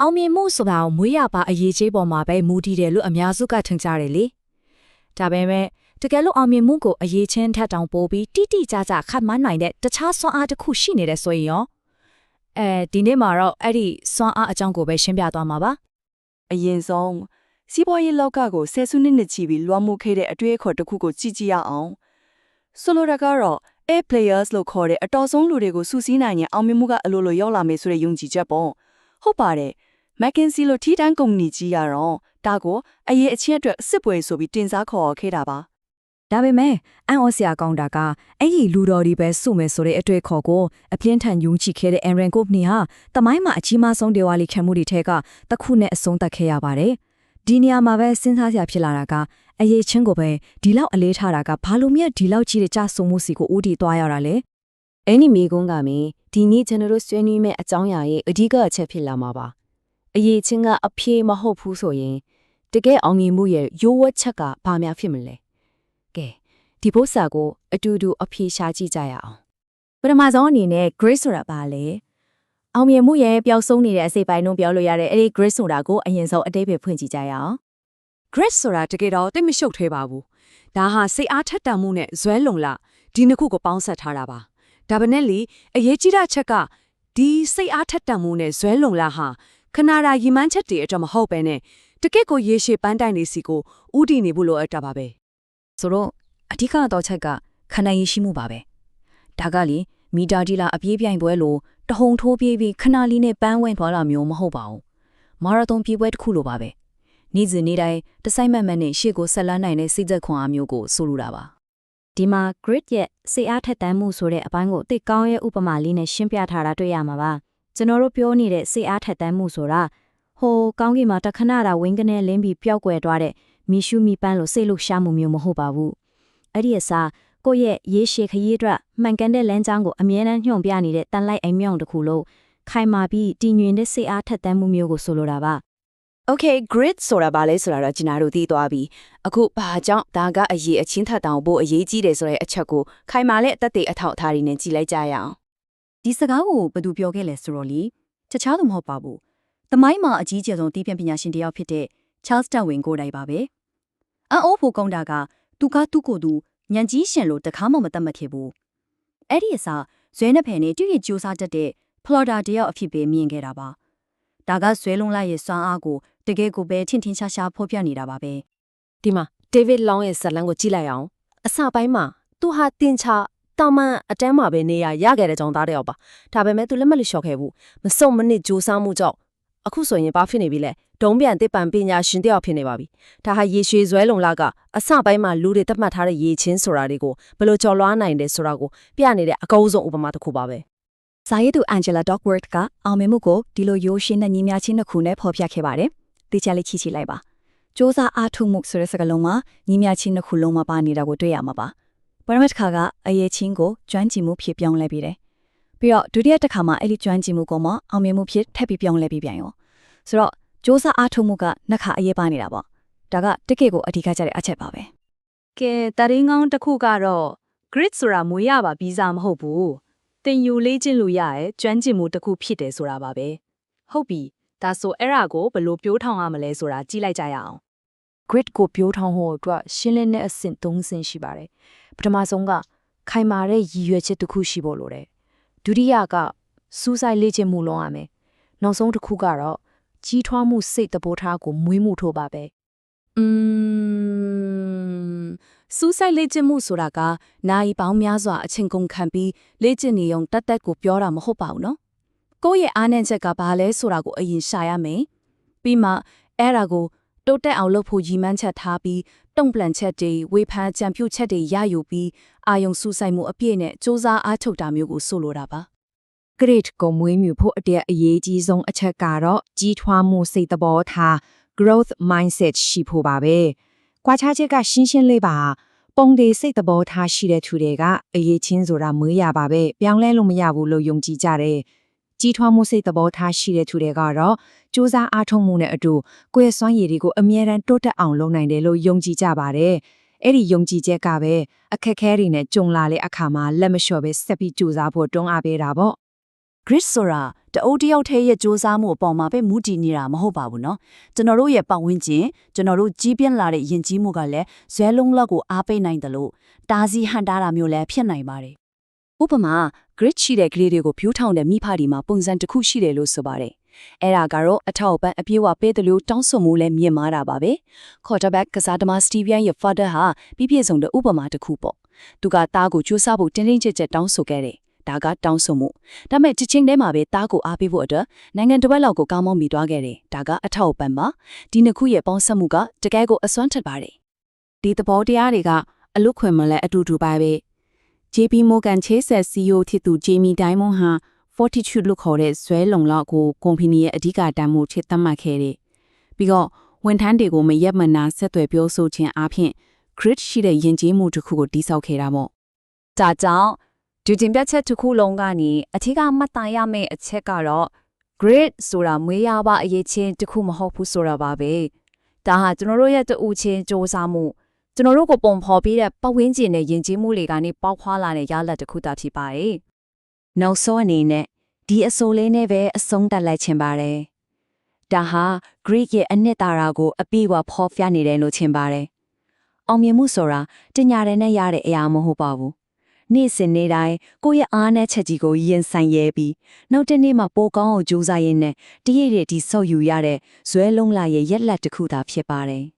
အောင်မြင်မှုဆိုတာကိုမွေးရပါအရေးကြီးပေါ်မှာပဲမူတည်တယ်လို့အများစုကထင်ကြတယ်လေဒါပေမဲ့တကယ်လို့အောင်မြင်မှုကိုအရေးချင်းထက်တောင်ပိုပြီးတိတိကျကျခတ်မှန်းနိုင်တဲ့တခြားစွမ်းအားတစ်ခုရှိနေတယ်ဆိုရင်ရောအဲဒီနေ့မှာတော့အဲ့ဒီစွမ်းအားအကြောင်းကိုပဲရှင်းပြသွားမှာပါအရင်ဆုံးစီးပွားရေးလောကကိုဆယ်စုနှစ်နှစ်ချီပြီးလွှမ်းမိုးခဲ့တဲ့အတွေ့အခေါ်တစ်ခုကိုကြည့်ကြည့်ရအောင်ဆိုလိုတာကတော့ A players လို့ခေါ်တဲ့အတော်ဆုံးလူတွေကိုစုစည်းနိုင်ရင်အောင်မြင်မှုကအလိုလိုရောက်လာမယ်ဆိုတဲ့ယုံကြည်ချက်ပေါ့ဟုတ်ပါတယ် McKinsey လို့ထိတန်းကုမ္ပဏီကြီးရတော့ဒါကိုအရေးအချင်းအတွက်စစ်ပွဲဆိုပြီးတင်စားခေါ်ခဲ့တာပါဒါပေမဲ့အန်အော်စရာကောင်းတာကအဲ့ဒီလူတော်ဒီပဲစုမယ်ဆိုတဲ့အတွေ့အခေါ်ကိုအပြင်းထန်ယုံကြည်ခဲ့တဲ့ Aaron Company ဟာတမိုင်းမှာအကြီးမားဆုံးဒေဝါလီခံမှုတွေထဲကတစ်ခုနဲ့အဆုံးသတ်ခဲ့ရပါတယ်။ဒီနေရာမှာပဲစဉ်းစားစရာဖြစ်လာတာကအရေးချင်းကိုပဲဒီလောက်အလေးထားတာကဘာလို့မြတ်ဒီလောက်ကြီးတဲ့ကြဆုံမှုစီကိုဦးတည်သွားရတာလဲအဲ့ဒီမိကုန်းကမင်းဒီနေ့ကျွန်တော်တို့ဆွေးနွေးမဲ့အကြောင်းအရာရဲ့အဓိကအချက်ဖြစ်လာမှာပါ အရေးချင်းကအဖြေမဟုတ်ဘူးဆိုရင်တကယ်အောင်မြင်မှုရဲ့ရိုးဝတ်ချက်ကဘာများဖြစ်မလဲကဲဒီဘုစာကို အတူတူအဖြေရှာကြည့်ကြရအောင်ပထမဆုံးအနေနဲ့ grace ဆိုတာဘာလဲအောင်မြင်မှုရဲ့ပျောက်ဆုံးနေတဲ့အစိပ်ပိုင်းလုံးပြောလို့ရတဲ့အဲ့ဒီ grace ဆိုတာကိုအရင်ဆုံးအတိတ်ပဲဖွင့်ကြည့်ကြရအောင် Grit ဆိုတာတကယ်တော့တိတ်မရှုပ်သေးပါဘူး။ဒါဟာစိတ်အားထက်သန်မှုနဲ့ဇွဲလုံလဒီနှစ်ခုကိုပေါင်းစပ်ထားတာပါ။ဒါပေမဲ့လေအရေးကြီးတဲ့ချက်ကဒီစိတ်အားထက်သန်မှုနဲ့ဇွဲလုံလဟာ ခနာရာရီမန်းချက်တွေအတွက်မဟုတ်ပဲနဲ့တကယ့်ကိုရေရှည်ပန်းတိုင်နေစီကိုဥတည်နေဖို့လိုအပ်တာပါပဲဆိုတော့အဓိကတော့ချက်ကခန္ဓာရည်ရှိမှုပါပဲဒါကလေမီတာဒီလာအပြေးပြိုင်ပွဲလို့တဟုန်ထိုးပြေးပြီးခဏလေးနဲ့ပန်းဝင်သွားလာမျိုးမဟုတ်ပါဘူးမာရသွန်ပြေးပွဲတစ်ခုလိုပါပဲနေ့စဉ်နေ့တိုင်းတစိုက်မတ်မတ်နဲ့ရှေ့ကိုဆက်လန်းနိုင်တဲ့စိတ်သက်ခွန်အားမျိုးကိုဆိုလိုတာပါဒီမှာ grid ရဲ့စိတ်အားထက်သန်မှုဆိုတဲ့အပိုင်းကိုသိကောင်းရဲ့ဥပမာလေးနဲ့ရှင်းပြထားတာတွေ့ရမှာပါ ကျွန်တော်တို့ပြောနေတဲ့စိတ်အားထက်သန်မှုဆိုတာဟိုကောင်းကင်မှာတခဏတာဝင်းကနေလင်းပြီးပျောက်ကွယ်သွားတဲ့မီရှုမီပန်းလို့စိတ်လို့ရှားမှုမျိုးမဟုတ်ပါဘူးအဲ့ဒီအစားကိုယ့်ရဲ့ရေးရှည်ခရီးအတွက်မှန်ကန်တဲ့လမ်းကြောင်းကိုအမြဲတမ်းညွှန်ပြနေတဲ့တန်လိုက်အိမ်မြောင်တစ်ခုလုံးခိုင်မာပြီးတည်ငြိမ်တဲ့စိတ်အားထက်သန်မှုမျိုးကိုဆိုလိုတာပါ Okay grit ဆိုတာဘာလဲဆိုတာတော့ကျွန်တော်တို့သိသွားပြီအခုဘာကြောင့်ဒါကအရေးအချင်းထက်တောင်ဖို့အရေးကြီးတယ်ဆိုတဲ့အချက်ကိုခိုင်မာတဲ့အသက်တွေအထောက်အထားတွေနဲ့ကြည့်လိုက်ကြရအောင် ဒီစကားကိုဘယ်သူပြောခဲ့လဲဆိုတော့လေတခြားသူမဟုတ်ပါဘူး။တမိုင်းမှာအကြီးကျယ်ဆုံးတီးပြန်ပညာရှင်တစ်ယောက်ဖြစ်တဲ့ Charles Darwin ကိုယ်တိုင်ပါပဲ။အန်အိုးဖို့ကောင်းတာကသူကသူ့ကိုယ်သူညံကြီးရှင်လို့တခါမှမတတ်မှတ်ခဲ့ဘူး။အဲ့ဒီအစားဇွဲနှစ်ဖယ်နဲ့တည့်ရကြိုးစားတတ်တဲ့ Florida တယောက်အဖြစ်ပဲမြင်ခဲ့တာပါ။ဒါကဇွဲလုံးလိုက်ရဲ့စွမ်းအားကိုတကယ်ကိုပဲထင်ထင်ရှားရှားဖော်ပြနေတာပါပဲ။ဒီမှာ David Long ရဲ့ဇာတ်လမ်းကိုကြည့်လိုက်အောင်အစပိုင်းမှာသူဟာတင်ချ တာမန်အတန်းမှာပဲနေရရခဲ့တဲ့ကြောင့်သားတယောက်ပါဒါပေမဲ့သူလက်မလျှော့ခဲ့ဘူးမစုံမနစ်ကြိုးစားမှုကြောင့်အခုဆိုရင်ဘာဖြစ်နေပြီလဲဒုံးပြန်တစ်ပံပညာရှင်တယောက်ဖြစ်နေပါပြီဒါဟာရေရွှေဇွဲလုံလာကအစပိုင်းမှာလူတွေသတ်မှတ်ထားတဲ့ရေချင်းဆိုတာတွေကိုဘယ်လိုကြော်လွှားနိုင်တယ်ဆိုတာကိုပြနေတဲ့အကောင်းဆုံးဥပမာတစ်ခုပါပဲစာရေးသူ Angela Duckworth ကအောင်မြင်မှုကိုဒီလိုရိုးရှင်းတဲ့ညီမချင်းတစ်ခုနဲ့ဖော်ပြခဲ့ပါတယ်။တေချာလေးချီချီလိုက်ပါ။စ조사အားထုတ်မှုဆိုတဲ့စကားလုံးမှာညီမချင်းတစ်ခုလုံးမှာပါနေတာကိုတွေ့ရမှာပါ။ ပရမတ်ခါကအရေးချင်းကိုကျွမ်းကျင်မှုဖြစ်ပြောင်းလဲပြီးတယ်။ပြီးတော့ဒုတိယတစ်ခါမှာအဲ့ဒီကျွမ်းကျင်မှုကမှအောင်မြင်မှုဖြစ်ထပ်ပြီးပြောင်းလဲပြီးပြန်ရော။ဆိုတော့စ조사အားထုတ်မှုကနှစ်ခါအရေးပါနေတာပေါ့။ဒါကတကယ့်ကိုအဓိကကျတဲ့အချက်ပါပဲ။ကဲတရင်းကောင်းတစ်ခုကတော့ grid ဆိုတာမွေးရပါဗီဇာမဟုတ်ဘူးတင်ယူလေးချင်းလို့ရရဲ့ကျွမ်းကျင်မှုတစ်ခုဖြစ်တယ်ဆိုတာပါပဲဟုတ်ပြီဒါဆိုအဲ့ဒါကိုဘယ်လိုပြိုးထောင်ရမလဲဆိုတာကြည့်လိုက်ကြရအောင် grid ကိုပြိုးထောင်ဖို့အတွက်ရှင်းလင်းတဲ့အဆင့်၃ဆင့်ရှိပါတယ်ပထမဆုံးကခိုင်မာတဲ့ရည်ရွယ်ချက်တစ်ခုရှိဖို့လိုတယ်ဒုတိယကစူးစိုက်လေ့ကျင့်မှုလုပ်ရမယ်နောက်ဆုံးတစ်ခုကတော့ကြီးထွားမှုစိတ်သဘောထားကိုမွေးမှုထိုးပါပဲอืมစူးစိုက်လေ့ကျင့်မှုဆိုတာကနိုင်ပေါင်းများစွာအချိန်ကုန်ခံပြီးလေ့ကျင့်နေုံတက်တက်ကိုပြောတာမဟုတ်ပါဘူးနော်ကိုယ့်ရဲ့အားနည်းချက်ကဘာလဲဆိုတာကိုအရင်ရှာရမယ်ပြီးမှအဲ့ဒါကို တိုးတက်အောင်လုပ်ဖို့ရည်မှန်းချက်ထားပြီးတုံ့ပြန်ချက်တွေဝေဖန်ကြံပြုချက်တွေရယူပြီးအာယုံစူးစိုက်မှုအပြည့်နဲ့စူးစမ်းအားထုတ်တာမျိုးကိုဆိုလိုတာပါ grade ကိုမွေးမြူဖို့အတဲ့အရေးကြီးဆုံးအချက်ကတော့ကြီးထွားမှုစိတ်သဘောထား growth mindset ရှိဖို့ပါပဲ။ကွာခြားချက်ကရှင်းရှင်းလေးပါ။ပုံတွေစိတ်သဘောထားရှိတဲ့သူတွေကအရေးချင်းဆိုတာမွေးရပါပဲ။ပြောင်းလဲလို့မရဘူးလို့ယုံကြည်ကြတယ်။ကြီးထွားမှုစိတ်သဘောထားရှိတဲ့သူတွေကတော့ စူးစမ်းအားထုတ်မှုနဲ့အတူကိုယ့်ရဲ့စွမ်းရည်တွေကိုအမြဲတမ်းတိုးတက်အောင်လုပ်နိုင်တယ်လို့ယုံကြည်ကြပါတယ်။အဲ့ဒီယုံကြည်ချက်ကပဲအခက်အခဲတွေနဲ့ကြုံလာတဲ့အခါမှာလက်မလျှော့ပဲဆက်ပြီးကြိုးစားဖို့တွန်းအားပေးတာပေါ့ grit ဆိုတာတ တအိုးတယောက်ထဲရဲ့စ조사မှုအပေါ်မှာပဲမူတည်နေတာမဟုတ်ပါဘူးเนาะကျွန်တော်တို့ရဲ့ပတ်ဝန်းကျင်ကျွန်တော်တို့ကြီးပြင်းလာတဲ့ယဉ်ကျေးမှုကလည်းဇွဲလုံးလောက်ကိုအားပေးနိုင်တယ်လို့တားစီဟန်တာတာမျိုးလည်းဖြစ်နိုင်ပါတယ်ဥပမာ grid ရှိတဲ့ကလေးတွေကိုဖြိုးထောင်တဲ့မိဖဒီမှာပုံစံတစ်ခုရှိတယ်လို့ဆိုပါတယ် အဲ့ဒါကတော့အထောက်အပံ့အပြေးဝပေးတယ်လို့တောင်းဆိုမှုလည်းမြင်မာတာပါပဲခေါ်တဘက်ကစားသမားစတီဗီယန်ရဲ့ father ဟာပြည့်ပြည့်စုံတဲ့ဥပမာတစ်ခုပေါ့သူကသားကိုကြိုးစားဖို့တင်းတင်းကြပ်ကြပ်တောင်းဆိုခဲ့တယ်ဒါကတောင်းဆိုမှုဒါမဲ့တစ်ချင်းထဲမှာပဲသားကိုအားပေးဖို့အတွက်နိုင်ငံတစ်ဝက်လောက်ကိုကောင်းမောင်းမိသွားခဲ့တယ်ဒါကအထောက်အပံ့ပါဒီနှစ်ခုရဲ့ပေါင်းစပ်မှုကတကယ်ကိုအစွမ်းထက်ပါတယ်ဒီသဘောတရားတွေကအလုခွင်မလဲအတူတူပါပဲ JP Morgan Chase CEO ဖြစ်သူ Jamie Dimon ဟာ Fortitude လို့ခေါ်တဲ့ဇွဲလုံလောက်ကိုကုမ္ပဏီရဲ့အဓိကတန်ဖိုးချစ်သတ်မှတ်ခဲ့တယ်။ပြီးတော့ဝန်ထမ်းတွေကိုမရက်မနာဆက်သွယ်ပြောဆိုခြင်းအပြင် grit ရှိတဲ့ယဉ်ကျေးမှုတစ်ခုကိုတိစောက်ခဲ့တာပေါ့ဒါကြောင့်ဒီတင်ပြချက်တစ်ခုလုံးကနေအထက်ကမှတ်သားရမယ့်အချက်ကတော့ grid ဆိုတာမွေးရပါအရေးချင်းတစ်ခုမဟုတ်ဘူးဆိုတာပါပဲဒါဟာကျွန်တော်တို့ရဲ့တူချင်းစ조사မှုကျွန်တော်တို့ကိုပုံဖော်ပြီးတဲ့ပတ်ဝန်းကျင်နဲ့ယဉ်ကျေးမှုတွေကနေပေါက်ဖွာလာတဲ့ရလဒ်တစ်ခုသာဖြစ်ပါတယ် နောက်ဆုံးအနေနဲ့ဒီအဆိုလေးနဲ့ပဲအဆုံးသတ်လိုက်ချင်ပါတယ်ဒါဟာ Greek ရဲ့အနှစ်သာရကိုအပြည့်အဝဖော်ပြနေတယ်လို့ထင်ပါတယ်အောင်မြင်မှုဆိုတာတညာတဲ့နဲ့ရတဲ့အရာမဟုတ်ပါဘူးနေ့စဉ်နေ့တိုင်းကိုယ့်ရဲ့အားနဲ့ချက်ကြီးကိုရင်ဆိုင်ရဲပြီးနောက်တစ်နေ့မှပိုကောင်းအောင်ကြိုးစားရင်းနဲ့တရည်ရည်ဒီဆော့ယူရတဲ့ဇွဲလုံးလာရဲ့ရက်လက်တစ်ခုသာဖြစ်ပါတယ်